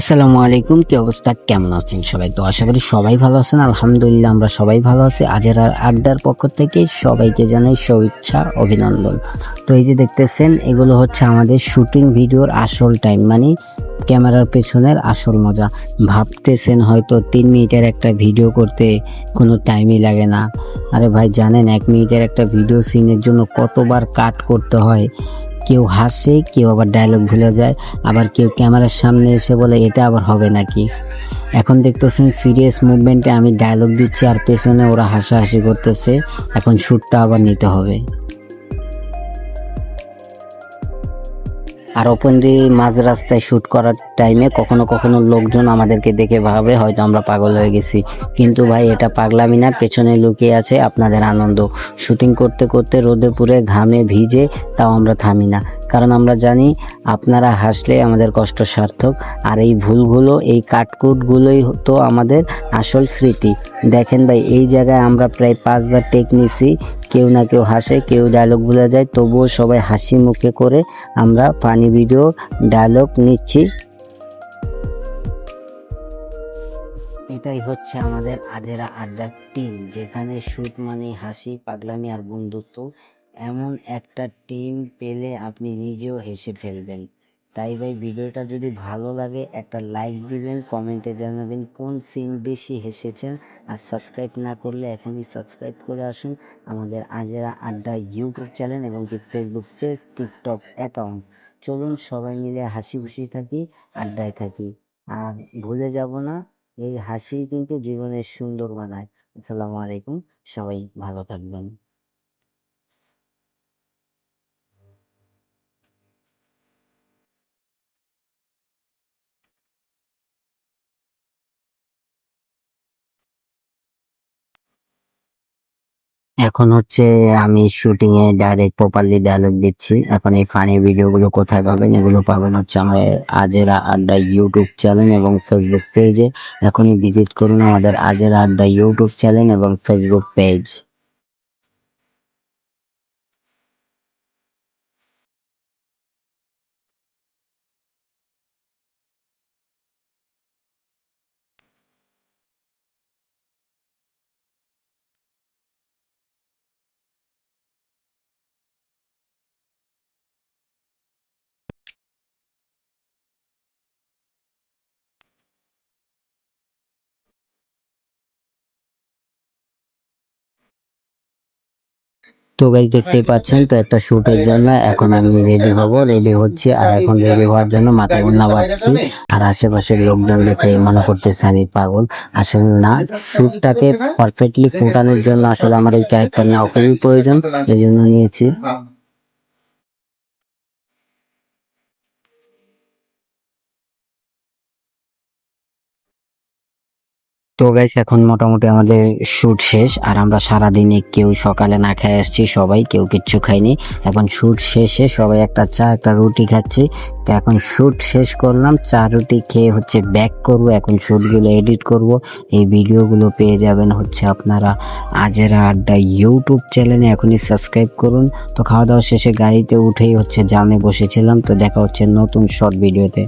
আসসালামু আলাইকুম, কি অবস্থা? কেমন আছেন সবাই? তো আশা করি সবাই ভালো আছেন। আলহামদুলিল্লাহ, আমরা সবাই ভালো আছি। আজের আর আড্ডার পক্ষ থেকে সবাইকে জানাই শুভেচ্ছা, অভিনন্দন। তো এই যে দেখতেছেন, এগুলো হচ্ছে আমাদের শুটিং ভিডিওর আসল টাইম মানে ক্যামেরার পেছনের আসল মজা। ভাবতেছেন হয়তো তিন মিনিটের একটা ভিডিও করতে কোনো টাইমই লাগে না। আরে ভাই, জানেন, এক মিনিটের একটা ভিডিও সিনের জন্য কতবার কাট করতে হয়? কেউ হাসে, কেউ আবার ডায়লগ ভুলে যায়, আবার কেউ ক্যামেরার সামনে এসে বলে, এটা আবার হবে নাকি? এখন দেখতেছেন সিরিয়াস মুভমেন্টে আমি ডায়লগ দিচ্ছি আর পেছনে ওরা হাসাহাসি করতেছে, এখন শ্যুটটা আবার নিতে হবে। আর ওপেনলি মাঝ রাস্তায় শ্যুট করার টাইমে কখনো কখনো লোকজন আমাদেরকে দেখে ভাবে, হয়তো আমরা পাগল হয়ে গেছি। কিন্তু ভাই, এটা পাগলামি না, পেছনে লুকিয়ে আছে আপনাদের আনন্দ। শুটিং করতে করতে রোদে পুড়ে ঘামে ভিজে তাও আমরা থামি না। কারণ আমরা জানি আপনারা হাসলে আমাদের কষ্ট সার্থক, আর এই ভুলগুলো, এই কাটকুটগুলোই তো আমাদের আসল স্মৃতি। দেখেন ভাই, এই জায়গায় আমরা প্রায় পাঁচবার টেক নিছি কেউ না কেউ হাসে, কেউ ডায়লগ ভুলে যায়, তবুও সবাই হাসি মুখে করে আমরা ফানি ভিডিও ডায়লগ নিচ্ছি। এটাই হচ্ছে আমাদের আজেরা আড্ডার টিম যেখানে সুদ মানে হাসি, পাগলামি আর বন্ধুত্ব এমন একটা টিম পেলে আপনি নিজেও হেসে ফেলবেন। তাই ভাই ভিডিওটা যদি ভালো লাগে, একটা লাইক দিবেন কমেন্টে জানাবেন কোন সিন বেশি হেসেছেন। আর সাবস্ক্রাইব না করলে এখনই সাবস্ক্রাইব করে আসুন আমাদের আজেরা আড্ডা ইউটিউব চ্যানেল এবং কি ফেসবুক পেজ টিকটক অ্যাকাউন্ট চলুন সবাই মিলে হাসি খুশি থাকি, আড্ডায় থাকি। আর ভুলে যাব না, এই হাসি কিন্তু জীবনের সুন্দর বানায়। আসসালামু আলাইকুম, সবাই ভালো থাকবেন। এখন হচ্ছে আমি শুটিং এ ডাইরেক্ট প্রপারলি ডায়লগ দিচ্ছি। এখন এই ফানি ভিডিও গুলো কোথায় পাবেন এগুলো পাবেন হচ্ছে আমার আজের আড্ডা ইউটিউব চ্যানেল এবং ফেসবুক পেজে এখনই ভিজিট করুন আমাদের আজের আড্ডা ইউটিউব চ্যানেল এবং ফেসবুক পেজ তো গাইজ দেখতেই পাচ্ছেন, তো একটা শ্যুটের জন্য এখন আমি রেডি হব রেডি হচ্ছে, আর এখন রেডি হওয়ার জন্য মাথা উন্না বাড়ছি আর আশেপাশের লোকজন দেখে মনে করতেছে আমি পাগল। আসলে না শ্যুটটাকে পারফেক্টলি ফুটানোর জন্য আসলে আমার এই ক্যারেক্টার নেওয়া খুবই প্রয়োজন, এই জন্য নিয়েছি। তো গাইস এখন মোটামুটি আমাদের শুট শেষ। আর আমরা সারাদিনে কেউ সকালে না খেয়ে আসছি, সবাই কেউ কিচ্ছু খাইনি। এখন শুট শেষে সবাই একটা চা, একটা রুটি খাচ্ছি। তো এখন শুট শেষ করলাম। চা, রুটি খেয়ে হচ্ছে ব্যাক করব। এখন শুটগুলো এডিট করব। এই ভিডিওগুলো পেয়ে যাবেন হচ্ছে আপনারা আজেরা আড্ডা ইউটিউব চ্যানেলে এখনই সাবস্ক্রাইব করুন। তো খাওয়া দাওয়া শেষে গাড়িতে উঠেই হচ্ছে জামে বসেছিলাম। তো দেখা হচ্ছে নতুন শর্ট ভিডিওতে